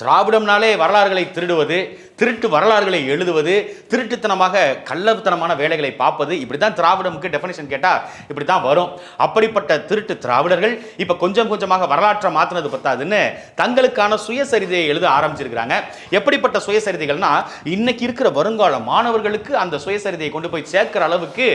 திராவிடம்னாலே வரலாறுகளை திருடுவது திருட்டு வரலாறுகளை எழுதுவது திருட்டுத்தனமாக கள்ளத்தனமான வேலைகளை பார்ப்பது இப்படி தான் திராவிடமுக்கு டெஃபினேஷன் கேட்டால் இப்படி தான் வரும். அப்படிப்பட்ட திருட்டு திராவிடர்கள் இப்போ கொஞ்சம் கொஞ்சமாக வரலாற்றை மாற்றினது பத்தாதுன்னு தங்களுக்கான சுயசரிதையை எழுத ஆரம்பிச்சிருக்கிறாங்க. எப்படிப்பட்ட சுயசரிதைகள்னா இன்னைக்கு இருக்கிற வருங்கால மாணவர்களுக்கு அந்த சுயசரிதையை கொண்டு போய் சேர்க்கிற அளவுக்கு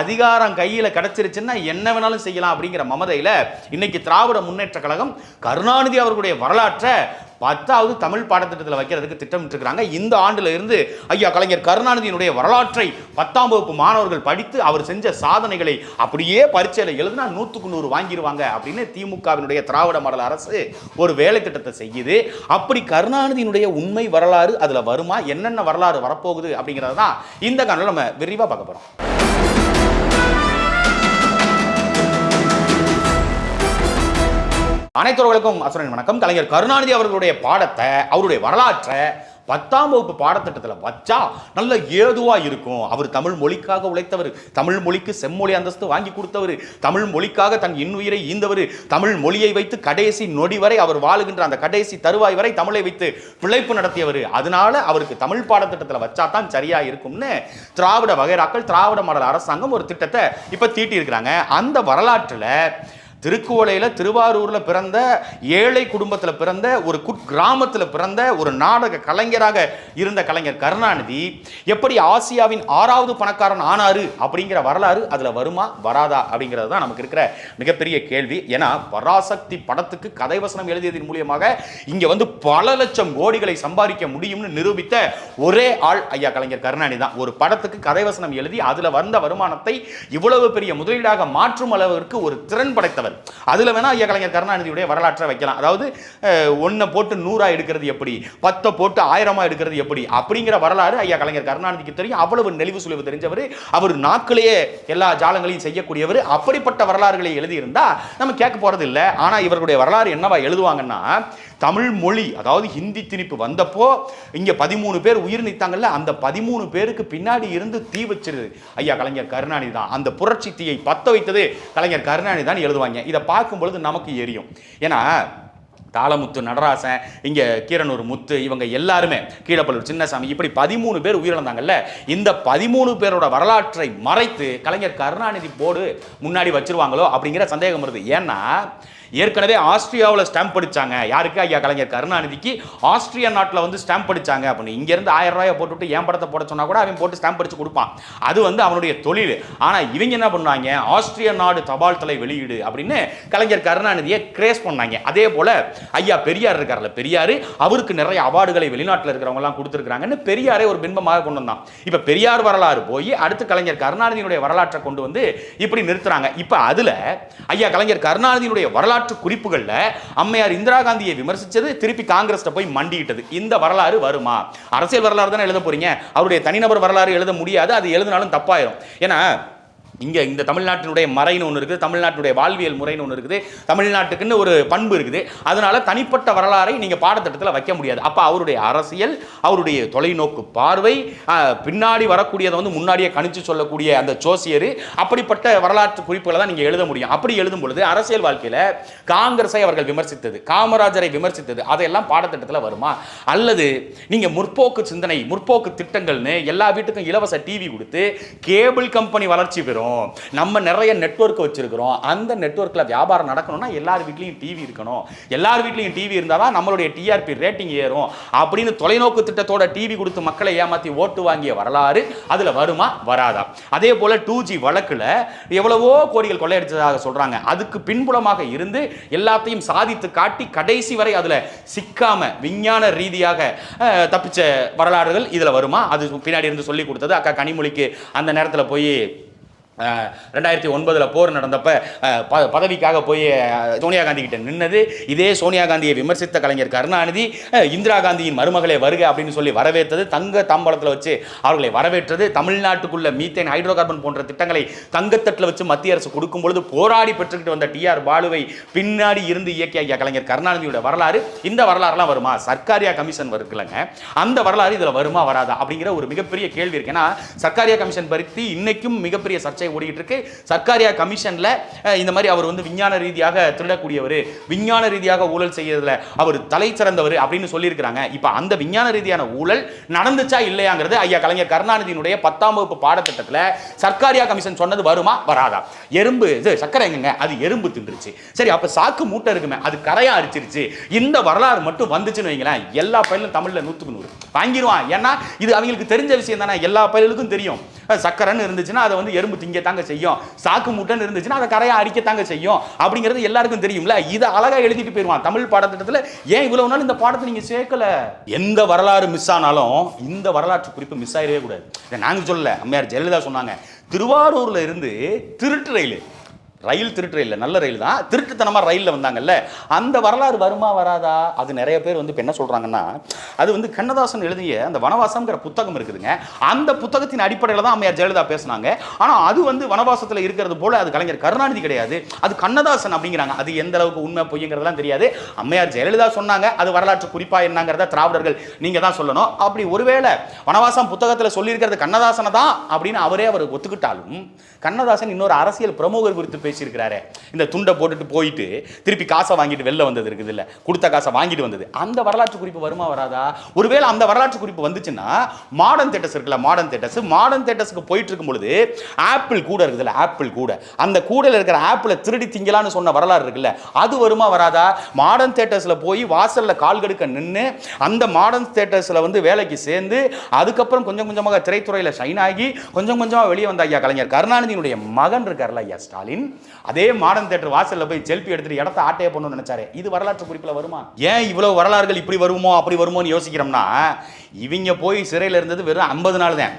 அதிகாரம் கையில் கிடச்சிருச்சுன்னா என்ன வேணாலும் செய்யலாம் அப்படிங்கிற மமதையில் இன்னைக்கு திராவிட முன்னேற்ற கழகம் கருணாநிதி அவர்களுடைய வரலாற்றை பத்தாவது தமிழ் பாடத்திட்டத்தில் வைக்கிறதுக்கு திட்டமிட்டிருக்கிறாங்க. இந்த ஆண்டில் இருந்து ஐயா கலைஞர் கருணாநிதியினுடைய வரலாற்றை பத்தாம் வகுப்பு மாணவர்கள் படித்து அவர் செஞ்ச சாதனைகளை அப்படியே பரீட்சையில் எழுதினா நூற்றுக்கு நூறு வாங்கிடுவாங்க அப்படின்னு திமுகவினுடைய திராவிட மாடல் அரசு ஒரு வேலை திட்டத்தை செய்யுது. அப்படி கருணாநிதியினுடைய உண்மை வரலாறு அதில் வருமா? என்னென்ன வரலாறு வரப்போகுது அப்படிங்கிறது தான் இந்த காணொலியில் நம்ம விரிவாக பார்க்க போகிறோம் அனைத்தவர்களுக்கும் அசுரன் வணக்கம். கலைஞர் கருணாநிதி அவர்களுடைய பாடத்தை அவருடைய வரலாற்றை பத்தாம் வகுப்பு பாடத்திட்டத்தில் வச்சா நல்ல ஏதுவாக இருக்கும். அவர் தமிழ் மொழிக்காக உழைத்தவர் தமிழ் மொழிக்கு செம்மொழி அந்தஸ்து வாங்கி கொடுத்தவர் தமிழ் மொழிக்காக தன் இன்னுயிரை ஈந்தவர் தமிழ் மொழியை வைத்து கடைசி நொடி வரை அவர் வாழுகின்ற அந்த கடைசி தருவாய் வரை தமிழை வைத்து பிழைப்பு நடத்தியவர். அதனால அவருக்கு தமிழ் பாடத்திட்டத்தில் வச்சா தான் சரியா இருக்கும்னு திராவிட வகைராக்கள் திராவிட மாடல் அரசாங்கம் ஒரு திட்டத்தை இப்போ தீட்டியிருக்கிறாங்க. அந்த வரலாற்றில் திருக்குவளையில் திருவாரூரில் பிறந்த ஏழை குடும்பத்தில் பிறந்த ஒரு குக்கிராமத்தில் பிறந்த ஒரு நாடக கலைஞராக இருந்த கலைஞர் கருணாநிதி எப்படி ஆசியாவின் ஆறாவது பணக்காரன் ஆனாரு அப்படிங்கிற வரலாறு அதில் வருமா வராதா அப்படிங்கிறது தான் நமக்கு இருக்கிற மிகப்பெரிய கேள்வி. ஏன்னா பராசக்தி படத்துக்கு கதைவசனம் எழுதியதன் மூலியமாக இங்கே வந்து பல லட்சம் கோடிகளை சம்பாதிக்க முடியும்னு நிரூபித்த ஒரே ஆள் ஐயா கலைஞர் கருணாநிதி தான். ஒரு படத்துக்கு கதைவசனம் எழுதி அதில் வந்த வருமானத்தை இவ்வளவு பெரிய முதலீடாக மாற்றும் அளவிற்கு ஒரு திறன் படைத்தவர். அதில் வேணால் ஐயா கலைஞர் கருணாநிதியுடைய வரலாற்றை வைக்கலாம். அதாவது ஒன்றை போட்டு நூறாக எடுக்கிறது எப்படி? பத்தை போட்டு ஆயிரமா எடுக்கிறது எப்படி? அப்படிங்கிற வரலாறு ஐயா கலைஞர் கருணாநிதிக்கு தெரியும். அவ்வளவு நெளிவு சுழிவு தெரிஞ்சவர். அவர் நாக்கிலேயே எல்லா ஜாலங்களையும் செய்யக்கூடியவர். அப்படிப்பட்ட வரலாறுகளை எழுதியிருந்தா நம்ம கேட்க போகிறது இல்லை ஆனால் இவர்களுடைய வரலாறு என்னவா எழுதுவாங்கன்னா தமிழ் மொழி அதாவது ஹிந்தி திணிப்பு வந்தப்போ இங்கே பதிமூணு பேர் உயிர் நீத்தாங்கல்ல அந்த பதிமூணு பேருக்கு பின்னாடி இருந்து தீ வச்சிருது. ஐயா கலைஞர் கருணாநிதி தான். அந்த புரட்சி தீயை பத்த வைத்தது கலைஞர் கருணாநிதி தான் எழுதுவாங்க. இதை பார்க்கும் பொழுது நமக்கு எரியும். ஏன்னா தாளமுத்து நடராசன் இங்கே கீரனூர் முத்து இவங்க எல்லாருமே கீழப்பள்ளூர் சின்னசாமி இப்படி பதிமூணு பேர் உயிரிழந்தாங்கல்ல இந்த பதிமூணு பேரோட வரலாற்றை மறைத்து கலைஞர் கருணாநிதி போர்டு முன்னாடி வச்சிருவாங்களோ அப்படிங்கிற சந்தேகம் வருது. ஏன்னா ஏற்கனவே ஆஸ்திரியாவில் ஸ்டாம்ப் படிச்சாங்க யாருக்கு? ஐயா கலைஞர் கருணாநிதிக்கு. ஆஸ்திரியா நாட்டில் வந்து ஸ்டாம்ப் படிச்சாங்க அப்படின்னு. இங்கேருந்து ஆயிரம் ரூபாயை போட்டுவிட்டு ஏன் படத்தை போட சொன்னால் கூட அவன் போட்டு ஸ்டாம்ப் படிச்சு கொடுப்பான். அது வந்து அவனுடைய தொழில். ஆனால் இவங்க என்ன பண்ணாங்க ஆஸ்திரிய நாடு தபால் தலை வெளியீடு அப்படின்னு கலைஞர் கருணாநிதியை கிரேஸ் பண்ணாங்க. அதே போல ஐயா பெரியார் இருக்கார்ல பெரியார் அவருக்கு நிறைய அவார்டுகளை வெளிநாட்டில் இருக்கிறவங்கலாம் கொடுத்துருக்காங்கன்னு பெரியாரே ஒரு பின்பமாக கொண்டு வந்தான். இப்போ பெரியார் வரலாறு போய் அடுத்து கலைஞர் கருணாநிதியினுடைய வரலாற்றை கொண்டு வந்து இப்படி நிறுத்துறாங்க. இப்போ அதில் ஐயா கலைஞர் கருணாநிதியினுடைய வரலாற்று குறிப்புகளில் அம்மையார் இந்திரா காந்தியை விமர்சிச்சது திருப்பி காங்கிரஸ்ல போய் மண்டிட்டது இந்த வரலாறு வருமா? அரசியல் வரலாறு தானே எழுத போறீங்க. அவருடைய தனிநபர் வரலாறு எழுத முடியாது. அது எழுதினாலும் தப்பாயிரும். ஏன்னா இங்கே இந்த தமிழ்நாட்டினுடைய மறைன்னு ஒன்று இருக்குது தமிழ்நாட்டினுடைய வாழ்வியல் முறைன்னு ஒன்று இருக்குது தமிழ்நாட்டுக்குன்னு ஒரு பண்பு இருக்குது. அதனால் தனிப்பட்ட வரலாறை நீங்கள் பாடத்திட்டத்தில் வைக்க முடியாது. அப்போ அவருடைய அரசியல் அவருடைய தொலைநோக்கு பார்வை பின்னாடி வரக்கூடியதை வந்து முன்னாடியே கணிச்சு சொல்லக்கூடிய அந்த ஜோசியர் அப்படிப்பட்ட வரலாற்று குறிப்புகளை தான் நீங்கள் எழுத முடியும். அப்படி எழுதும் பொழுது அரசியல் வாழ்க்கையில் காங்கிரஸை அவர்கள் விமர்சித்தது காமராஜரை விமர்சித்தது அதையெல்லாம் பாடத்திட்டத்தில் வருமா? அல்லது நீங்கள் முற்போக்கு சிந்தனை முற்போக்கு திட்டங்கள்னு எல்லா வீட்டுக்கும் இலவச டிவி கொடுத்து கேபிள் கம்பெனி வளர்ச்சி பெறும் நம்ம நிறைய நெட்வொர்க் வச்சிருக்கிறோம். அந்த நெட்வொர்க்கில் வியாபாரம் நடக்கணும்னா எல்லார் வீட்லேயும் டிவி இருக்கணும். எல்லார் வீட்லேயும் டிவி இருந்தால் தான் நம்மளுடைய டிஆர்பி ரேட்டிங் ஏறும். அப்படின்னு தொலைநோக்கு திட்டத்தோட டிவி கொடுத்து மக்களை ஏமாற்றி ஓட்டு வாங்கிய வரலாறு அதில் வருமா? வராதா. அதே போல் டூ ஜி வழக்கில் எவ்வளவோ கோரிகள் கொள்ளையடிச்சதாக சொல்கிறாங்க அதுக்கு பின்புலமாக இருந்து எல்லாத்தையும் சாதித்து காட்டி கடைசி வரை அதில் சிக்காம விஞ்ஞான ரீதியாக தப்பிச்ச வரலாறுகள் இதில் வருமா? அது பின்னாடி இருந்து சொல்லி கொடுத்தது அக்கா கனிமொழிக்கு அந்த நேரத்தில் போய் ரெண்டாயிரத்தி ஒன்பதில் போர் நடந்தப்ப ப பதவிக்காக போய் சோனியா காந்தி கிட்ட நின்னது. இதே சோனியா காந்தியை விமர்சித்த கலைஞர் கருணாநிதி இந்திரா காந்தியின் மருமகளை வருக அப்படின்னு சொல்லி வரவேற்றது தங்க தாம்பலத்தில் வச்சு அவர்களை வரவேற்றது தமிழ்நாட்டுக்குள்ள மீத்தேன் ஹைட்ரோ கார்பன் போன்ற திட்டங்களை தங்கத்தட்டில் வச்சு மத்திய அரசு கொடுக்கும் பொழுது போராடி பெற்றுக்கிட்டு வந்த டிஆர் பாலுவை பின்னாடி இருந்து இயக்கிய ஐயா கலைஞர் கருணாநிதியோட வரலாறு இந்த வரலாறுலாம் வருமா? சர்க்காரியா கமிஷன் வருக்குலங்க. அந்த வரலாறு இதில் வருமா? வராதா? அப்படிங்கிற ஒரு மிகப்பெரிய கேள்வி இருக்கு. ஏன்னா சர்க்காரியா கமிஷன் பற்றி இன்னைக்கும் மிகப்பெரிய சர்ச்சை சர்ச்சை ஓடிட்டு இருக்கு சர்க்காரியா கமிஷன்ல இந்த மாதிரி அவர் வந்து விஞ்ஞான ரீதியாக திருடக்கூடியவர் விஞ்ஞான ரீதியாக ஊழல் செய்யறதுல அவர் தலை சிறந்தவர் அப்படின்னு சொல்லியிருக்கிறாங்க. இப்போ அந்த விஞ்ஞான ரீதியான ஊழல் நடந்துச்சா இல்லையாங்கிறது ஐயா கலைஞர் கருணாநிதியினுடைய பத்தாம் வகுப்பு பாடத்திட்டத்தில் சர்க்காரியா கமிஷன் சொன்னது வருமா வராதா? எறும்பு இது சர்க்கரை எங்கங்க? அது எறும்பு தின்றுச்சு. சரி அப்போ சாக்கு மூட்டை இருக்குமே அது கரையா அரிச்சிருச்சு. இந்த வரலாறு மட்டும் வந்துச்சுன்னு வைங்களேன் எல்லா பயிலும் தமிழ்ல நூத்துக்கு நூறு. வாங்கிடுவான் ஏன்னா இது அவங்களுக்கு தெரிஞ்ச விஷயம் தானே எல்லா பயிலுக்கும் தெரியும். அஹ் இருந்துச்சுன்னா அதை வந்து எறும்பு திங்க தாங்க செய்யும். சாக்கு முட்டன் இருந்துச்சுன்னா அதை கரையா அடிக்கத்தாங்க செய்யும். அப்படிங்கிறது எல்லாருக்கும் தெரியும்ல. இதை அழகா எழுதிட்டு போயிடுவான் தமிழ் பாடத்திட்டத்தில் ஏன் இவ்வளவு நாள் இந்த பாடத்தை நீங்க சேர்க்கல? எந்த வரலாறு மிஸ் ஆனாலும் இந்த வரலாற்று குறிப்பு மிஸ் ஆயிடவே கூடாது. இதை நாங்க சொல்லலை. அம்மையார் ஜெயலலிதா சொன்னாங்க. திருவாரூர்ல இருந்து திருட்டு ரயில் ரயில் திருட்டு ரயில் நல்ல ரயில் தான். திருட்டுத்தனமாக ரயிலில் வந்தாங்கல்ல. அந்த வரலாறு வருமா வராதா? அது நிறைய பேர் வந்து இப்போ என்ன சொல்கிறாங்கன்னா அது வந்து கண்ணதாசன் எழுதிய அந்த வனவாசம்ங்கிற புத்தகம் இருக்குதுங்க. அந்த புத்தகத்தின் அடிப்படையில் தான் அம்மையார் ஜெயலலிதா பேசுனாங்க. ஆனால் அது வந்து வனவாசத்தில் இருக்கிறது போல அது கலைஞர் கருணாநிதி கிடையாது. அது கண்ணதாசன் அப்படிங்கிறாங்க. அது எந்த அளவுக்கு உண்மை பொய்யுங்கிறதுலாம் தெரியாது. அம்மையார் ஜெயலலிதா சொன்னாங்க அது வரலாற்று குறிப்பாக என்னங்கிறத திராவிடர்கள் நீங்கள் தான் சொல்லணும். அப்படி ஒருவேளை வனவாசம் புத்தகத்தில் சொல்லியிருக்கிறது கண்ணதாசனை தான் அப்படின்னு அவரே அவர் ஒத்துக்கிட்டாலும் கண்ணதாசன் இன்னொரு அரசியல் பிரமுகர் குறித்து பேசியிருக்கிறாரு. இந்த துண்டை போட்டுட்டு போயிட்டு திருப்பி காசை வாங்கிட்டு வெளில வந்தது இருக்குது இல்லை. கொடுத்த காசை வாங்கிட்டு வந்தது. அந்த வரலாற்று குறிப்பு வருமா வராதா? ஒருவேளை அந்த வரலாற்று குறிப்பு வந்துச்சுன்னா மாடர்ன் தேட்டர்ஸ் இருக்குல்ல மாடர்ன் தேட்டர்ஸ் மாடர்ன் தேட்டர்ஸ்க்கு போயிட்டு இருக்கும் பொழுது ஆப்பிள் கூட இருக்குதுல்ல ஆப்பிள் கூட. அந்த கூடையில் இருக்கிற ஆப்பிளை திருடி திங்கலான்னு சொன்ன வரலாறு இருக்குல்ல அது வருமா வராதா? மாடர்ன் தேட்டர்ஸில் போய் வாசலில் கால் கடுக்க நின்று அந்த மாடர்ன் தேட்டர்ஸில் வந்து வேலைக்கு சேர்ந்து அதுக்கப்புறம் கொஞ்சம் கொஞ்சமாக திரைத்துறையில் ஷைன் ஆகி கொஞ்சம் கொஞ்சமாக வெளியே வந்த ஐயா கலைஞர் கருணாநிதியினுடைய மகன் இருக்கார்ல ஐயா ஸ்டாலின். அதே மாடர்ன் தேட்டர் வாசலில் போய் செல்ஃபி எடுத்துட்டு இடத்த ஆட்டைய பண்ணணும்னு நினைச்சாரு. இது வரலாற்று குறிப்பில் வருமா? ஏன் இவ்வளோ வரலாறுகள் இப்படி வருமோ அப்படி வருமோன்னு யோசிக்கிறோம்னா இவங்க போய் சிறையில் இருந்தது வெறும் ஐம்பது நாள் தான்.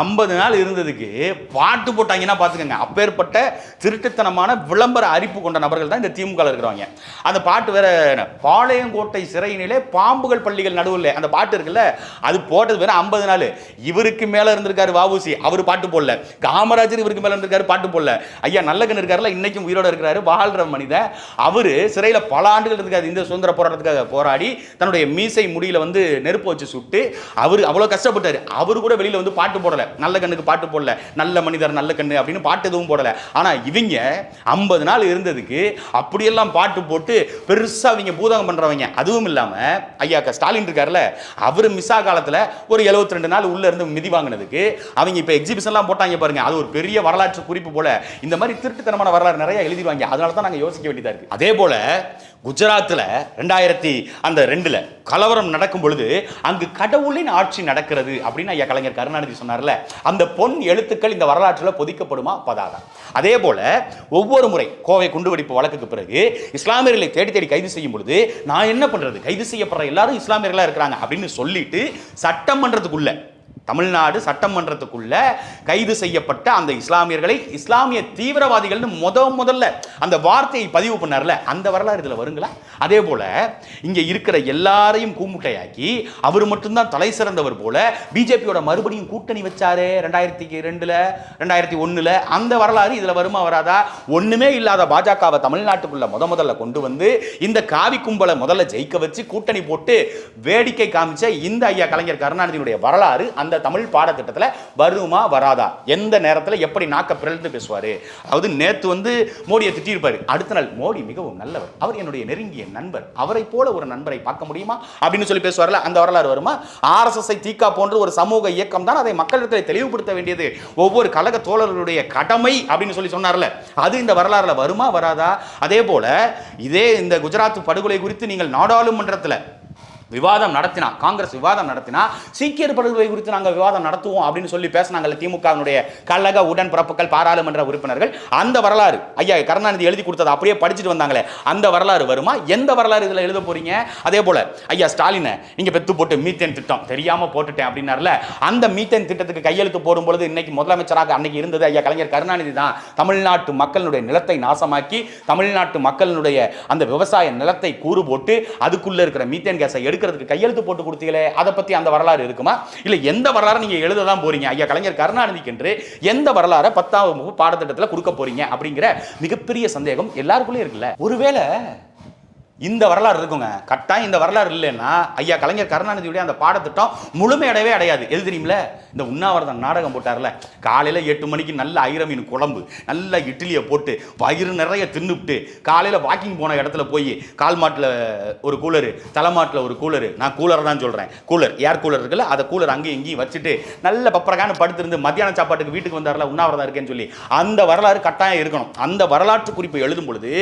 ஐம்பது நாள் இருந்ததுக்கு பாட்டு போட்டாங்கன்னா பார்த்துக்கோங்க அப்பேற்பட்ட திருட்டுத்தனமான விளம்பர அரிப்பு கொண்ட நபர்கள் தான் இந்த திமுக இருக்கிறவங்க. அந்த பாட்டு வேற பாளையங்கோட்டை சிறையினிலே பாம்புகள் பள்ளிகள் நடுவில் அந்த பாட்டு இருக்குல்ல அது போட்டது வேற ஐம்பது நாள். இவருக்கு மேலே இருந்திருக்காரு வாவூசி அவர் பாட்டு போடல. காமராஜர் இவருக்கு மேலே இருந்திருக்காரு பாட்டு போடல. ஐயா நல்லகன் இருக்காருல்ல இன்னைக்கும் உயிரோட இருக்கிறாரு வாழ்ற மனிதன் அவர் சிறையில் பல ஆண்டுகள் இருக்காரு இந்த சுதந்திர போராட்டத்துக்காக போராடி தன்னுடைய மீசை முடியில் வந்து நெருப்பு வச்சு சுட்டு அவர் அவ்வளோ கஷ்டப்பட்டார். அவரு கூட வெளியில் வந்து பாட்டு போடல. நல்ல கண்ணுக்கு பாட்டு போடல. நல்ல மனிதர் நல்ல கண்ணு அப்படின்னு பாட்டு எதுவும் போடல. ஆனால் இவங்க ஐம்பது நாள் இருந்ததுக்கு அப்படியெல்லாம் பாட்டு போட்டு பெருசாக அவங்க பூதகம் பண்ணுறவங்க அதுவும் இல்லாமல் ஐயா ஸ்டாலின் இருக்கார்ல அவரு மிஸ்ஸா காலத்தில் ஒரு 72 ரெண்டு நாள் உள்ள இருந்து மிதி வாங்கினதுக்கு அவங்க இப்போ எக்ஸிபிஷன்லாம் போட்டாங்க பாருங்க. அது ஒரு பெரிய வரலாற்று குறிப்பு போல. இந்த மாதிரி திருட்டுத்தனமான வரலாறு நிறைய எழுதிடுவாங்க. அதனால தான் நாங்கள் யோசிக்க வேண்டியதாக இருக்குது அதே போல குஜராத்தில் ரெண்டாயிரத்தி அந்த ரெண்டில் கலவரம் நடக்கும் பொழுது அங்கு கடவுளின் ஆட்சி நடக்கிறது அப்படின்னு ஐயா கலைஞர் கருணாநிதி சொன்னார்ல அந்த பொன் எழுத்துக்கள் இந்த வரலாற்றில் பொதிக்கப்படுமா? பதாதா. அதே போல் ஒவ்வொரு முறை கோவை குண்டுவெடிப்பு வழக்குக்கு பிறகு இஸ்லாமியர்களை தேடி தேடி கைது செய்யும் பொழுது நான் என்ன பண்ணுறது கைது செய்யப்படுற எல்லாரும் இஸ்லாமியர்களாக இருக்கிறாங்க அப்படின்னு சொல்லிட்டு சட்டமன்றத்துக்குள்ளே தமிழ்நாடு சட்டமன்றத்துக்குள்ள கைது செய்யப்பட்ட அந்த இஸ்லாமியர்களை இஸ்லாமிய தீவிரவாதிகள்னு முத முதல்ல அந்த வார்த்தையை பதிவு பண்ணார்ல அந்த வரலாறு இதில் வருங்களா? அதே போல இங்கே இருக்கிற எல்லாரையும் கூமுட்டையாக்கி அவர் மட்டும்தான் தலை சிறந்தவர் போல பிஜேபியோட மறுபடியும் கூட்டணி வச்சாரு ரெண்டாயிரத்தி ரெண்டுல ரெண்டாயிரத்தி ஒன்றில் அந்த வரலாறு இதில் வருமா வராதா? ஒன்றுமே இல்லாத பாஜகவை தமிழ்நாட்டுக்குள்ள முத முதல்ல கொண்டு வந்து இந்த காவி கும்பலை முதல்ல ஜெயிக்க வச்சு கூட்டணி போட்டு வேடிக்கை காமிச்ச இந்த ஐயா கலைஞர் கருணாநிதியினுடைய வரலாறு அந்த தமிழ் பாடத்திட்டத்தில் வருமா வராதா? எந்த நேரத்தில் எப்படி நாக்க பிறழ்ந்து பேசுவார்? அதாவது நேற்று வந்து மோடியை திட்டியிருப்பார். அடுத்த நாள் மோடி மிகவும் நல்லவர். அவர் என்னுடைய நெருங்கிய நண்பர். அவரை போல ஒரு நண்பரை பார்க்க முடியுமா? அப்படின்னு சொல்லி பேசுவார்ல அந்த வரலாறு வருமா? ஆர்எஸ்எஸ்ஐ தீக்கா போன்ற ஒரு சமூக இயக்கம் தான் அதை மக்களிடத்தில் தெளிவுபடுத்த வேண்டியது. ஒவ்வொரு கழக தோழர்களுடைய கடமை அப்படின்னு சொல்லி சொன்னார்ல. அது இந்த வரலாறுல வருமா வராதா? அதே போல இதே இந்த குஜராத் படுகொலை குறித்து நீங்கள் நாடாளுமன்றத்தில் விவாதம் நடத்தினா காங்கிரஸ் விவாதம் நடத்தினா சீக்கியர் படுகொலை குறித்து நாங்கள் விவாதம் நடத்துவோம் அப்படின்னு சொல்லி பேசினாங்கல்ல திமுகவினுடைய கழக உடன்பிறப்புகள் பாராளுமன்ற உறுப்பினர்கள். அந்த வரலாறு ஐயா கருணாநிதி எழுதி கொடுத்தது அப்படியே படிச்சுட்டு வந்தாங்களே அந்த வரலாறு வருமா? எந்த வரலாறு இதில் எழுத போறீங்க? அதே போல ஐயா ஸ்டாலினை நீங்கள் பெத்து போட்டு மீத்தேன் திட்டம் தெரியாமல் போட்டுட்டேன் அப்படின்னார்ல அந்த மீத்தேன் திட்டத்துக்கு கையெழுத்து போடும் பொழுது இன்னைக்கு முதலமைச்சராக அன்னைக்கு இருந்தது ஐயா கலைஞர் கருணாநிதி தான். தமிழ்நாட்டு மக்களுடைய நிலத்தை நாசமாக்கி தமிழ்நாட்டு மக்களுடைய அந்த விவசாய நிலத்தை கூறு போட்டு அதுக்குள்ள இருக்கிற மீத்தேன் கேஸை எடுக்கிறதுக்கு கையெழுத்து போட்டு கொடுத்தீங்களே அதை பத்தி அந்த வரலாறு இருக்குமா? இல்ல எந்த வரலாறு நீங்க எழுத தான் போறீங்க? ஐயா கலைஞர் கருணாநிதிக்கு என்று எந்த வரலாறை பத்தாவது வகுப்பு பாடத்திட்டத்தில் கொடுக்க போறீங்க அப்படிங்கிற மிகப்பெரிய சந்தேகம் எல்லாருக்குள்ளேயும் இருக்குல்ல. ஒருவேளை இந்த வரலாறு இருக்குங்க. கட்டாயம் இந்த வரலாறு இல்லைன்னா ஐயா கலைஞர் கருணாநிதியுடைய அந்த பாடத்திட்டம் முழுமையடையவே அடையாது. எது தெரியுமில இந்த உண்ணாவிரதம் நாடகம் போட்டார்ல. காலையில் எட்டு மணிக்கு நல்ல ஐரமீன் குழம்பு நல்ல இட்லியை போட்டு வயிறு நிறைய தின்னுப்ட்டு காலையில் வாக்கிங் போன இடத்துல போய் கால் மாட்டில் ஒரு கூலரு தலைமாட்டில் ஒரு கூலரு. நான் கூலர் தான் சொல்கிறேன் கூலர் ஏர் கூலர் இருக்குல்ல அதை கூலர் அங்கேயும் இங்கேயும் வச்சுட்டு நல்ல பப்பரகான படுத்திருந்து மத்தியான சாப்பாட்டுக்கு வீட்டுக்கு வந்தார்ல உண்ணாவிரதம் இருக்கேன்னு சொல்லி அந்த வரலாறு கட்டாயம் இருக்கணும். அந்த வரலாற்று குறிப்பை எழுதும் பொழுது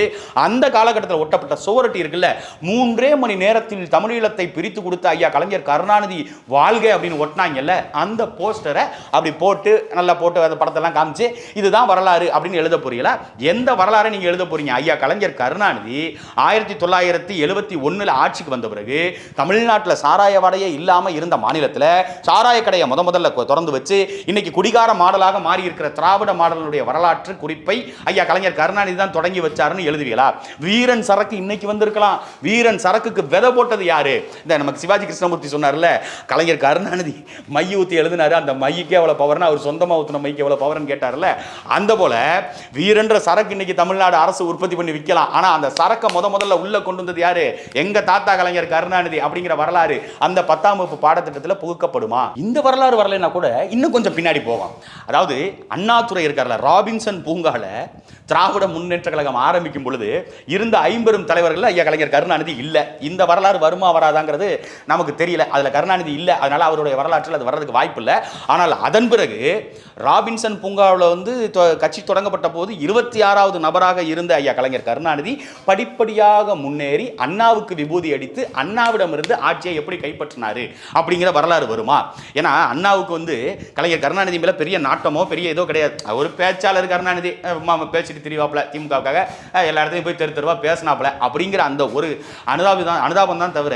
அந்த காலகட்டத்தில் ஒட்டப்பட்ட சுவரட்டி இருக்குல்ல? மூன்றே மணி நேரத்தில் தமிழீழத்தை பிரித்து கொடுத்த ஐயா கலைஞர் கருணாநிதி வாழ்க அப்படின்னு ஒட்டினாங்கல்ல? அந்த போஸ்டரை அப்படி போட்டு நல்லா போட்டு அந்த படத்தெல்லாம் காமிச்சு இதுதான் வரலாறு அப்படின்னு எழுத போறீங்களா? எந்த வரலாறை நீங்கள் எழுத போறீங்க? ஐயா கலைஞர் கருணாநிதி ஆயிரத்தி தொள்ளாயிரத்தி எழுபத்தி ஒண்ணுல ஆட்சிக்கு வந்த பிறகு தமிழ்நாட்டில் சாராய வடையே இல்லாமல் இருந்த மாநிலத்தில் சாராய கடையை முத முதல்ல திறந்து வச்சு இன்னைக்கு குடிகார மாடலாக மாறி இருக்கிற திராவிட மாடலுடைய வரலாற்று குறிப்பை ஐயா கலைஞர் கருணாநிதி தான் தொடங்கி வச்சாருன்னு எழுதுவீங்களா? வீரன் சரக்கு இன்னைக்கு வந்திருக்கலாம் இருக்கலாம் வீரன் சரக்குக்கு விதை போட்டது யாரு? இந்த நமக்கு சிவாஜி கிருஷ்ணமூர்த்தி சொன்னார்ல கலைஞர் கருணாநிதி மை ஊத்தி எழுதினாரு. அந்த மைக்கு எவ்வளவு பவர்னு அவர் சொந்தமாக ஊத்தின மைக்கு எவ்வளோ பவர்னு கேட்டார்ல. அந்த போல வீரன்ற சரக்கு இன்னைக்கு தமிழ்நாடு அரசு உற்பத்தி பண்ணி விற்கலாம் ஆனால் அந்த சரக்கை முத முதல்ல உள்ளே கொண்டு வந்தது யாரு? எங்க தாத்தா கலைஞர் கருணாநிதி அப்படிங்கிற வரலாறு அந்த பத்தாம் வகுப்பு பாடத்திட்டத்தில் புகுக்கப்படுமா? இந்த வரலாறு வரலைன்னா கூட இன்னும் கொஞ்சம் பின்னாடி போவோம் அதாவது அண்ணாதுறை இருக்கார்ல ராபின்சன் பூங்காவில் திராவிட முன்னேற்ற கழகம் ஆரம்பிக்கும் பொழுது இருந்த ஐம்பெரும் தலைவர்கள் ஐயா கலைஞர் கருணாநிதி இல்லை. இந்த வரலாறு வருமா வராதாங்கிறது நமக்கு தெரியல. அதில் கருணாநிதி இல்லை. அதனால் அவருடைய வரலாற்றில் அது வர்றதுக்கு வாய்ப்பு இல்லை. ஆனால் அதன் பிறகு ராபின்சன் பூங்காவில் வந்து தொ- கட்சி தொடங்கப்பட்ட போது இருபத்தி ஆறாவது நபராக இருந்த ஐயா கலைஞர் கருணாநிதி படிப்படியாக முன்னேறி அண்ணாவுக்கு விபூதி அடித்து அண்ணாவிடமிருந்து ஆட்சியை எப்படி கைப்பற்றினாரு அப்படிங்கிற வரலாறு வருமா? ஏன்னா அண்ணாவுக்கு வந்து கலைஞர் கருணாநிதி மேல பெரிய நாட்டமோ பெரிய ஏதோ கிடையாது. ஒரு பேச்சாளர் கருணாநிதி. மாமா பேசிட்டு திரிவாப்பில் திமுகவுக்காக எல்லா இடத்தையும் போய் தெரு தெருவா பேசினாப்புல அப்படிங்கிற அந்த ஒரு அனுதாபம் தான் அனுதாபம் தான் தவிர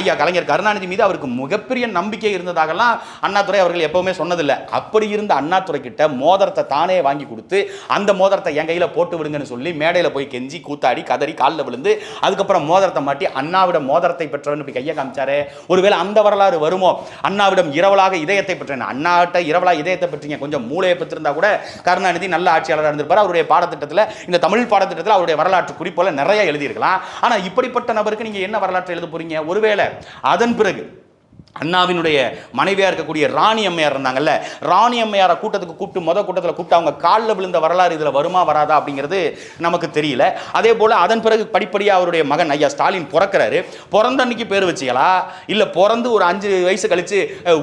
ஐயா கலைஞர் கருணாநிதி மீது அவருக்கு மிகப்பெரிய நம்பிக்கை இருந்ததாகலாம் அண்ணாதுரை அவர்கள் எப்பவுமே சொன்னதில்லை. அப்படி இருந்த அண்ணாதுரை கிட்ட மோதிரத்தை தானே வாங்கி கொடுத்து அந்த மோதிரத்தை என் கையில் போட்டு விடுங்கன்னு சொல்லி மேடையில் போய் கெஞ்சி கூத்தாடி கதறி காலில் விழுந்து அதுக்கப்புறம் மோதிரத்தை மாட்டி அண்ணாவிடம் மோதிரத்தை பெற்றவன் இப்படி கையை காமிச்சாரே. ஒருவேளை அந்த வரலாறு வருமோ? அண்ணாவிடம் இரவலாக இதயத்தை பெற்றேன். அண்ணாட்ட இரவலாக இதயத்தை பெற்றீங்க. கொஞ்சம் மூளையை பெற்றிருந்தா கூட கருணாநிதி நல்ல ஆட்சியாளராக இருந்திருப்பார். அவருடைய பாடத்திட்டத்தில் இந்த தமிழ் பாடத்திட்டத்தில் அவருடைய வரலாற்று குறிப்போல நிறைய எழுதியிருக்கலாம். ஆனால் இப்படிப்பட்ட நபருக்கு நீங்க என்ன வரலாற்றை எழுத போறீங்க? ஒருவேளை அதன் பிறகு அண்ணாவினுடைய மனைவியாக இருக்கக்கூடிய ராணி அம்மையார் இருந்தாங்கல்ல ராணி அம்மையாரை கூட்டத்துக்கு கூப்பிட்டு மொதல் கூட்டத்தில் கூப்பிட்டு அவங்க காலில் விழுந்த வரலாறு இதில் வருமா வராதா அப்படிங்கிறது நமக்கு தெரியல. அதே போல் அதன் பிறகு படிப்படியாக அவருடைய மகன் ஐயா ஸ்டாலின் பிறக்கிறாரு. பிறந்த அன்னைக்கு பேர் வச்சீங்களா? இல்லை பிறந்து ஒரு அஞ்சு வயசு கழித்து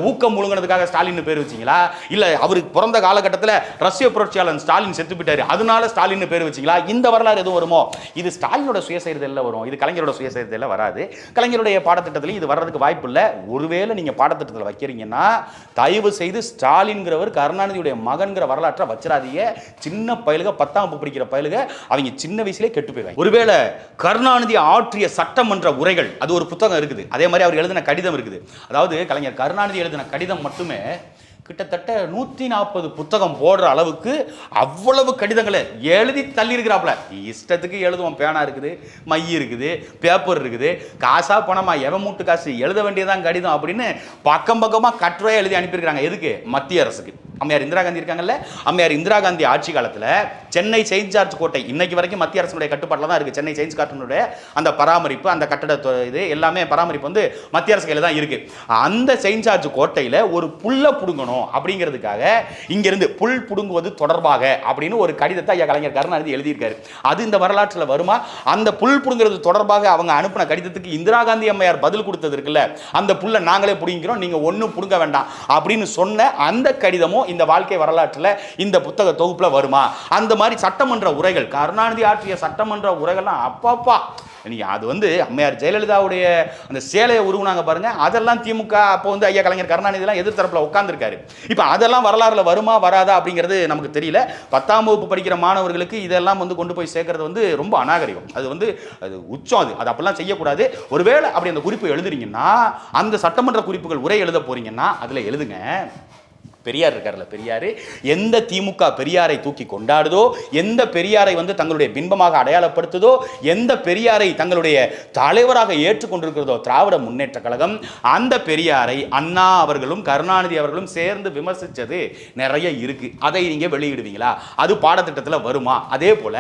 ஊக்கம் முழுங்கினதுக்காக ஸ்டாலின் பேர் வச்சீங்களா? இல்லை அவருக்கு பிறந்த காலகட்டத்தில் ரஷ்ய புரட்சியாளன் ஸ்டாலின் செத்து போயிட்டார் அதனால ஸ்டாலின் பேர் வச்சிங்களா? இந்த வரலாறு எதுவும் வருமோ? இது ஸ்டாலினோட சுயசரிதையில் வரும். இது கலைஞரோட சுயசரிதையில் வராது. கலைஞருடைய பாடத்திட்டத்தில் இது வர்றதுக்கு வாய்ப்பு இல்லை. ஒருவே ஒருவேளை நீங்க பாடத்திட்டத்தில் வைக்கிறீங்கன்னா தயவு செய்து ஸ்டாலின்கிறவர் கருணாநிதியுடைய மகன்கிற வரலாற்றை வச்சிடாதீங்க சின்ன பயலுக பத்தாம் வகுப்பு படிக்கிற பயலுக அவங்க சின்ன வயசுலேயே கெட்டு போயிடுவாங்க. ஒருவேளை கருணாநிதி ஆற்றிய சட்டமன்ற உரைகள் அது ஒரு புத்தகம் இருக்குது. அதே மாதிரி அவர் எழுதின கடிதம் இருக்குது. அதாவது கலைஞர் கருணாநிதி எழுதின கடிதம் மட்டுமே கிட்டத்தட்ட நூற்றி நாற்பது புத்தகம் போடுற அளவுக்கு அவ்வளவு கடிதங்களை எழுதி தள்ளி இருக்கிறாப்புல இஷ்டத்துக்கு எழுதுவோம். பேனா இருக்குது மை இருக்குது பேப்பர் இருக்குது. காசா பணமா எவன் மூட்டு காசு? எழுத வேண்டியதான் கடிதம் அப்படின்னு பக்கம் பக்கமாக கட்டுரையாக எழுதி அனுப்பியிருக்கிறாங்க. எதுக்கு? மத்திய அரசுக்கு. அம்மையார் இந்திரா காந்தி இருக்காங்கல்ல? அம்மையார் இந்திரா காந்தி ஆட்சி காலத்தில் சென்னை செயின்ட் ஜார்ஜ் கோட்டை இன்னைக்கு வரைக்கும் மத்திய அரசுடைய கட்டுப்பாட்டில் தான் இருக்குது சென்னை செயின்ட் கார்டனுடைய அந்த பராமரிப்பு அந்த கட்டட இது எல்லாமே பராமரிப்பு வந்து மத்திய அரசு கையில் தான் இருக்குது அந்த செயின்ட் ஜார்ஜ் கோட்டையில் ஒரு புல்லை புடுங்கணும் அப்படிங்கிறதுக்காக இங்கிருந்து புல் புடுங்குவது தொடர்பாக அப்படின்னு ஒரு கடிதத்தை ஐயா கலைஞர் கருணாநிதி எழுதியிருக்காரு. அது இந்த வரலாற்றில் வருமா? அந்த புல் புடுங்கிறது தொடர்பாக அவங்க அனுப்பின கடிதத்துக்கு இந்திரா காந்தி அம்மையார் பதில் கொடுத்தது இருக்குல்ல? அந்த புல்லை நாங்களே புடுங்கிறோம் நீங்கள் ஒன்றும் புடுங்க வேண்டாம் அப்படின்னு சொன்ன அந்த கடிதமும் இந்த வாழ்க்கை வரலாற்றில் இந்த புத்தக தொகுப்புல வருமா? அந்த மாதிரி சட்டமன்ற உரைகள் கருணாநிதி ஆற்றிய சட்டமன்ற உரைகள்லாம் அப்பப்பா. நீங்கள் அது வந்து அம்மையார் ஜெயலலிதாவுடைய அந்த சேலையை உருவுனாங்க பாருங்க. அதெல்லாம் திமுக அப்போ வந்து ஐயா கலைஞர் கருணாநிதிலாம் எதிர்த்தரப்பில் உட்காந்துருக்காரு இப்போ அதெல்லாம் வரலாறுல வருமா வராதா அப்படிங்கிறது நமக்கு தெரியல. பத்தாம் வகுப்பு படிக்கிற மாணவர்களுக்கு இதெல்லாம் வந்து கொண்டு போய் சேர்க்கறது வந்து ரொம்ப அநாகரிகம். அது வந்து அது உச்சம் அது. அது அப்படிலாம் செய்யக்கூடாது. ஒருவேளை அப்படி அந்த குறிப்பு எழுதுறீங்கன்னா அந்த சட்டமன்ற குறிப்புகள் உரை எழுத போறீங்கன்னா அதில் எழுதுங்க. பெரியார் இருக்கார்ல பெரியார். எந்த திமுக பெரியாரை தூக்கி கொண்டாடுதோ எந்த பெரியாரை வந்து தங்களுடைய பின்பமாக அடையாளப்படுத்துதோ எந்த பெரியாரை தங்களுடைய தலைவராக ஏற்றுக்கொண்டிருக்கிறதோ திராவிட முன்னேற்ற கழகம் அந்த பெரியாரை அண்ணா அவர்களும் கருணாநிதி அவர்களும் சேர்ந்து விமர்சித்தது நிறைய இருக்கு. அதை நீங்கள் வெளியிடுவீங்களா? அது பாடத்திட்டத்தில் வருமா? அதே போல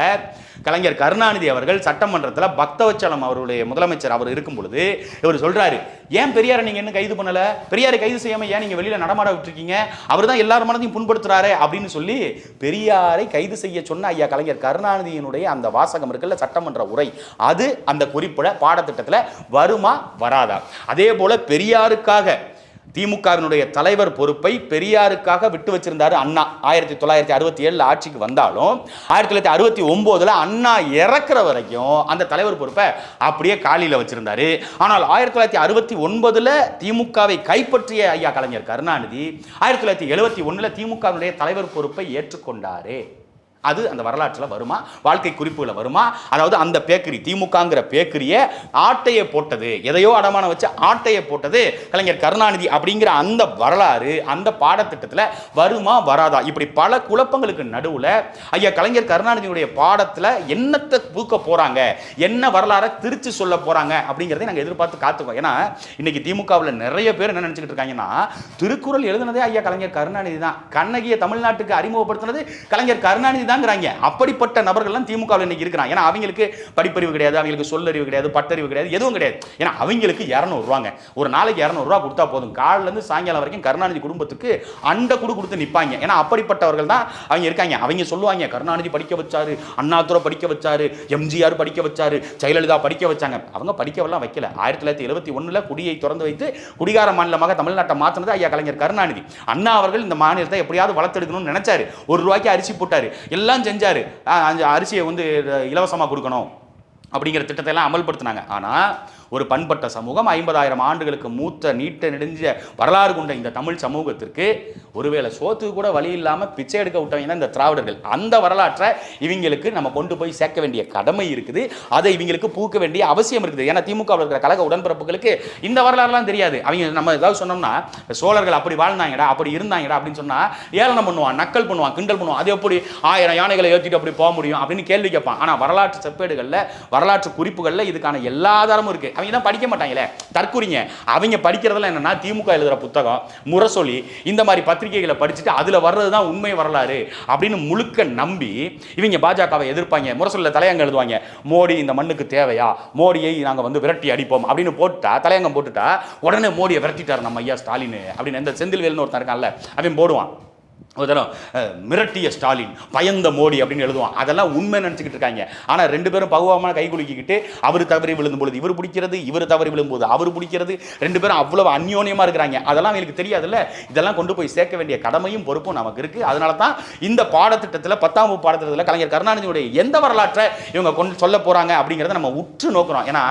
கலைஞர் கருணாநிதி அவர்கள் சட்டமன்றத்தில் பக்தவச்சலம் அவருடைய முதலமைச்சர் அவர் இருக்கும் பொழுது இவர் சொல்கிறாரு ஏன் பெரியாரை நீங்கள் என்ன கைது பண்ணலை? பெரியாரை கைது செய்யாமல் ஏன் நீங்கள் வெளியில் நடமாட விட்டுருக்கீங்க? அவர் தான் எல்லார் மனதையும் புண்படுத்துறாரு அப்படின்னு சொல்லி பெரியாரை கைது செய்ய சொன்ன ஐயா கலைஞர் கருணாநிதியினுடைய அந்த வாசகம் இருக்குல்ல சட்டமன்ற உரை. அது அந்த குறிப்பிட பாடத்திட்டத்தில் வருமா வராதா? அதே போல பெரியாருக்காக திமுகவினுடைய தலைவர் பொறுப்பை பெரியாருக்காக விட்டு வச்சிருந்தாரு அண்ணா. ஆயிரத்தி தொள்ளாயிரத்தி அறுபத்தி ஏழில் ஆட்சிக்கு வந்தாலும் ஆயிரத்தி தொள்ளாயிரத்தி அறுபத்தி ஒம்போதில் அண்ணா இறக்குற வரைக்கும் அந்த தலைவர் பொறுப்பை அப்படியே காலியில் வச்சிருந்தாரு. ஆனால் ஆயிரத்தி தொள்ளாயிரத்தி அறுபத்தி ஒன்பதில் திமுகவை கைப்பற்றிய ஐயா கலைஞர் கருணாநிதி ஆயிரத்தி தொள்ளாயிரத்தி எழுபத்தி ஒன்றில் திமுகவினுடைய தலைவர் பொறுப்பை ஏற்றுக்கொண்டாரு. அது அந்த வரலாற்றில் வருமா? வாழ்க்கை குறிப்புகளை வருமா? அதாவது அந்த பேக்கரி திமுகங்கிற பேக்கரியை ஆட்டையை போட்டது எதையோ அடமான வச்சு ஆட்டையை போட்டது கலைஞர் கருணாநிதி அப்படிங்கிற அந்த வரலாறு அந்த பாடத்திட்டத்தில் வருமா வராதா? இப்படி பல குழப்பங்களுக்கு நடுவில் ஐயா கலைஞர் கருணாநிதியுடைய பாடத்தில் என்னத்தை பூக்க போகிறாங்க என்ன வரலாறை திருச்சி சொல்ல போகிறாங்க அப்படிங்கிறதை நாங்கள் எதிர்பார்த்து காத்துக்கோம். ஏன்னா இன்னைக்கு திமுகவில் நிறைய பேர் என்ன நினச்சிக்கிட்டு இருக்காங்கன்னா திருக்குறள் எழுதுனதே ஐயா கலைஞர் கருணாநிதி தான். கண்ணகியை தமிழ்நாட்டுக்கு அறிமுகப்படுத்தினது கலைஞர் கருணாநிதி தாங்கிறாங்க அப்படிப்பட்ட நபர்கள்லாம் திமுகவில் இன்னைக்கு இருக்கிறாங்க. ஏன்னா அவங்களுக்கு படிப்பறிவு கிடையாது அவங்களுக்கு சொல்லறிவு கிடையாது பட்டறிவு கிடையாது எதுவும் கிடையாது. ஏன்னா அவங்களுக்கு இரநூறுவாங்க. ஒரு நாளைக்கு இரநூறுவா கொடுத்தா போதும். காலிலேருந்து சாயங்காலம் வரைக்கும் கருணாநிதி குடும்பத்துக்கு அண்டை குடு கொடுத்து நிற்பாங்க ஏன்னா அப்படிப்பட்டவர்கள் தான் அவங்க இருக்காங்க. அவங்க சொல்லுவாங்க கருணாநிதி படிக்க வச்சாரு அண்ணாதுரை படிக்க வச்சாரு எம்ஜிஆர் படிக்க வச்சாரு ஜெயலலிதா படிக்க வச்சாங்க. அவங்க படிக்கவெல்லாம் வைக்கல. ஆயிரத்தி தொள்ளாயிரத்தி எழுபத்தி ஒண்ணுல குடியை திறந்து வைத்து குடிகார மாநிலமாக தமிழ்நாட்டை மாற்றினது ஐயா கலைஞர் கருணாநிதி. அண்ணா அவர்கள் இந்த மாநிலத்தை எப்படியாவது வளர்த்தெடுக்கணும்னு நினைச்சாரு. ஒரு ரூபாய்க்கு அரிசி போட்டாரு. எல்லாம் எல்லாம் செஞ்சார். அந்த அரிசியை வந்து இலவசமாக கொடுக்கணும் அப்படிங்கிற திட்டத்தை எல்லாம் அமல்படுத்தினாங்க. ஆனால் ஒரு பண்பட்ட சமூகம். ஐம்பதாயிரம் ஆண்டுகளுக்கு மூத்த நீட்ட நெடுஞ்ச வரலாறு கொண்ட இந்த தமிழ் சமூகத்திற்கு ஒருவேளை சோத்துக்கு கூட வழி இல்லாமல் பிச்சை எடுக்க விட்டவங்க தான் இந்த திராவிடர்கள். அந்த வரலாற்றை இவங்களுக்கு நம்ம கொண்டு போய் சேர்க்க வேண்டிய கடமை இருக்குது. அதை இவங்களுக்கு பூக்க வேண்டிய அவசியம் இருக்குது. ஏன்னா திமுக இருக்கிற கழக உடன்பிறப்புகளுக்கு இந்த வரலாறுலாம் தெரியாது. அவங்க நம்ம ஏதாவது சொன்னோம்னா சோழர்கள் அப்படி வாழ்ந்தாங்கடா அப்படி இருந்தாங்கடா அப்படின்னு சொன்னால் ஏளனம் பண்ணுவான் நக்கல் பண்ணுவான் கிண்டல் பண்ணுவான். அது எப்படி ஆயிரம் யானைகளை ஏற்றிட்டு அப்படி போக முடியும் அப்படின்னு கேள்வி கேட்பான். ஆனால் வரலாற்று செப்பேடுகளில் வரலாற்று குறிப்புகளில் இதுக்கான எல்லா ஆதாரமும் இருக்குது அவங்க தான் படிக்க மாட்டாங்களே. தற்குறிங்க. அவங்க படிக்கிறதெல்லாம் என்னன்னா திமுக எழுதுகிற புத்தகம் முரசொலி இந்த மாதிரி பத்திரிகைகளை படிச்சுட்டு அதில் வர்றது தான் உண்மை வரலாறு அப்படின்னு முழுக்க நம்பி இவங்க பாஜகவை எதிர்ப்பாங்க. முரசொலியில் தலையங்க எழுதுவாங்க. மோடி இந்த மண்ணுக்கு தேவையா? மோடியை நாங்கள் வந்து விரட்டி அடிப்போம் அப்படின்னு போட்டுட்டா தலையங்கம் போட்டுட்டா உடனே மோடியை விரட்டிட்டார் நம்ம ஐயா ஸ்டாலின் அப்படின்னு. இந்த செந்தில்வேல்னு ஒருத்தன் இருக்கான்ல அவன் போடுவான். ஒரு தரம் மிரட்டிய ஸ்டாலின் பயந்த மோடி அப்படின்னு எழுதுவான். அதெல்லாம் உண்மை நினச்சிக்கிட்டு இருக்காங்க. ஆனால் ரெண்டு பேரும் பகுவமாக கை குலுக்கிக்கிட்டு அவர் தவறி விழுந்தும் பொழுது இவர் பிடிக்கிறது இவர் தவறி விழும்போது அவர் பிடிக்கிறது ரெண்டு பேரும் அவ்வளவு அந்யோன்யமாக இருக்கிறாங்க. அதெல்லாம் எனக்கு தெரியாதுல்ல. இதெல்லாம் கொண்டு போய் சேர்க்க வேண்டிய கடமையும் பொறுப்பும் நமக்கு இருக்குது அதனால தான் இந்த பாடத்திட்டத்தில் பத்தாம் வகுப்பு பாடத்திட்டத்தில் கலைஞர் கருணாநிதியுடைய எந்த வரலாற்றை இவங்க கொண்டு சொல்ல போகிறாங்க அப்படிங்கிறத நம்ம உற்று நோக்குறோம் ஏன்னா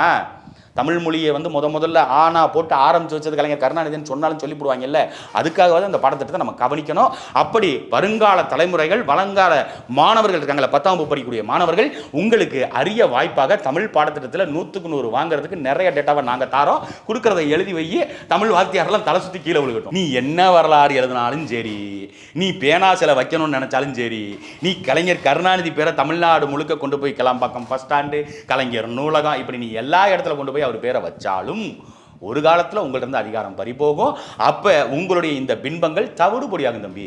தமிழ் மொழியை வந்து முத முதல்ல ஆனா போட்டு ஆரம்பிச்சு வச்சது கலைஞர் கருணாநிதினு சொன்னாலும் சொல்லி போடுவாங்கல்ல அதுக்காகவாவது அந்த பாடத்திட்டத்தை நம்ம கவனிக்கணும். அப்படி வருங்கால தலைமுறைகள் வழங்கால மாணவர்கள் இருக்காங்களே பத்தாம் வகுப்பு படிக்கக்கூடிய மாணவர்கள் உங்களுக்கு அரிய வாய்ப்பாக தமிழ் பாடத்திட்டத்தில் நூற்றுக்கு நூறு வாங்குறதுக்கு நிறைய டேட்டாவை நாங்கள் தாரோம். கொடுக்குறத எழுதி வை தமிழ் வாத்தியாரெல்லாம் தலை சுற்றி கீழே விழுகட்டும். நீ என்ன வரலாறு எழுதினாலும் சரி நீ பேனா சில வைக்கணும்னு நினச்சாலும் சரி நீ கலைஞர் கருணாநிதி பேரை தமிழ்நாடு முழுக்க கொண்டு போய் கிளம்பாக்கம் பஸ் ஸ்டாண்டு கலைஞர் நூலகம் இப்படி நீ எல்லா இடத்துல கொண்டு போய் அவர் பேரை வச்சாலும் ஒரு காலத்தில் உங்கள்ட்ட இருந்து அதிகாரம் பறிபோகும். அப்போ உங்களுடைய இந்த பின்பங்கள் தவிடுபடியாகும் தம்பி.